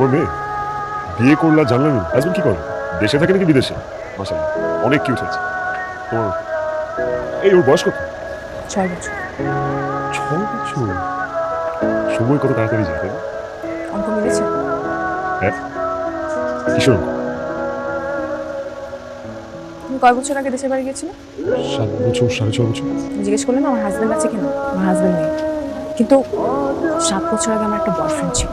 তোমার মেয়ে বিয়ে করলা জানলাম হাজবেন্ড কি করে? দেশে থাকে নাকি বিদেশে? মাসাল্লাহ অনেক কিউট হয়েছে। তোমার এই ওর বয়স কত? ছয় বছর। ছ বছর? সময় কত তাড়াতাড়ি যায় তাই? অঙ্ক মিলেছে। হ্যাঁ? কিশোর? তুমি কয় বছর আগে দেশের বাড়ি গিয়েছিলে? সাত বছর সাড়ে ছ বছর? জিজ্ঞেস করলেন আমার হাজব্যান্ড আছে কিনা? আমার হাজব্যান্ড নেই। কিন্তু সাত বছর আগে আমার একটা বয়ফ্রেন্ড ছিল,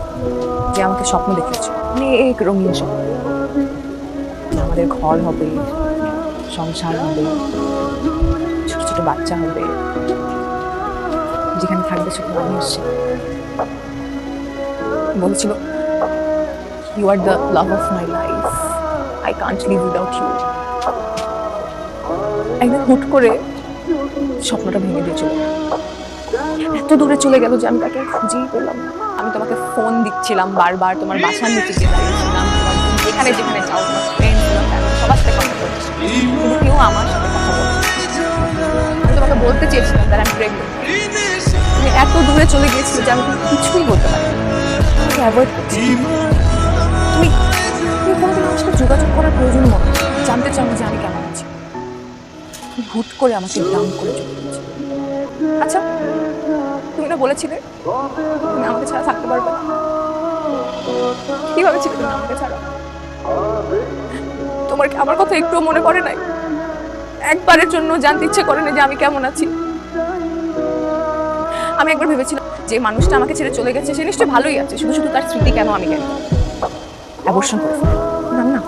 যে আমাকে স্বপ্ন দেখিয়েছে। অনেক রঙিন স্বপ্ন। আমাদের ঘর হবে, সংসার হবে, ছোট ছোট বাচ্চা হবে। যেখানে থাকবে সেখানে আমি এসছি বলেছিল you are the love of my life I can't live without you একদিন হুট করে স্বপ্নটা ভেঙে দিয়ে চলে গেল। এত দূরে চলে গেল যে আমি তাকে খুঁজেই পেলাম আমি তোমাকে ফোন দিচ্ছিলাম বারবার, তোমার বাসার নিচে গিয়ে দাঁড়িয়েছিলাম তোমার যেখানে যাও, তোমার সবার সাথে কথা বলছি কেউ আমার সাথে কথা বলছে আমি তোমাকে বলতে চেয়েছিলাম তার আমি প্রেগনেন্ট এত দূরে চলে গিয়েছিলে যে আমি কিছুই বলতে পারি করছি। তুমি তুমি কোনোদিন আমার সাথে যোগাযোগ করার প্রয়োজন মনে জানতে চাও যে আমি কেমন আছি। হুট করে আমাকে ডাউন করে চলে গেছে। আচ্ছা তুমি না বলেছিলে তুমি আমাকে ছাড়া থাকতে পারবে না। কীভাবে তুমি আমাকে ছাড়া? তোমার আমার কথা একটুও মনে পড়ে নাই? একবারের জন্য জানতে ইচ্ছে করে না যে আমি কেমন আছি। আমি একবার ভেবেছিলাম যে মানুষটা আমাকে ছেড়ে চলে গেছে, সে নিশ্চয়ই ভালোই আছে, শুধু শুধু তার স্মৃতি কেন আমি কেন করে না না,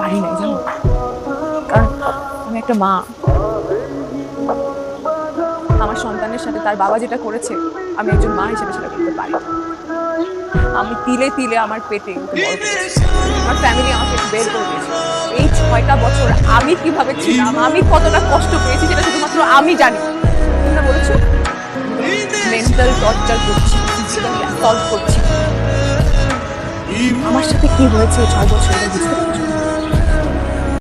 পারি নাই, জানো? কারণ আমি একটা মা। আমার সন্তানের সাথে তার বাবা যেটা করেছে, আমি একজন মা হিসেবে সেটা করতে পারি আমি তিলে তিলে আমার পেটে। আমার ফ্যামিলি আমাকে বের করে দিয়েছে এই ছয়টা বছর আমি কীভাবে ছিলাম, আমি কতটা কষ্ট পেয়েছি সেটা শুধুমাত্র আমি জানি তুমি না বলেছ মেন্টাল টর্চার করছি অ্যাসল্ট করছি আমার সাথে কি হয়েছে ছয় বছর বুঝতে?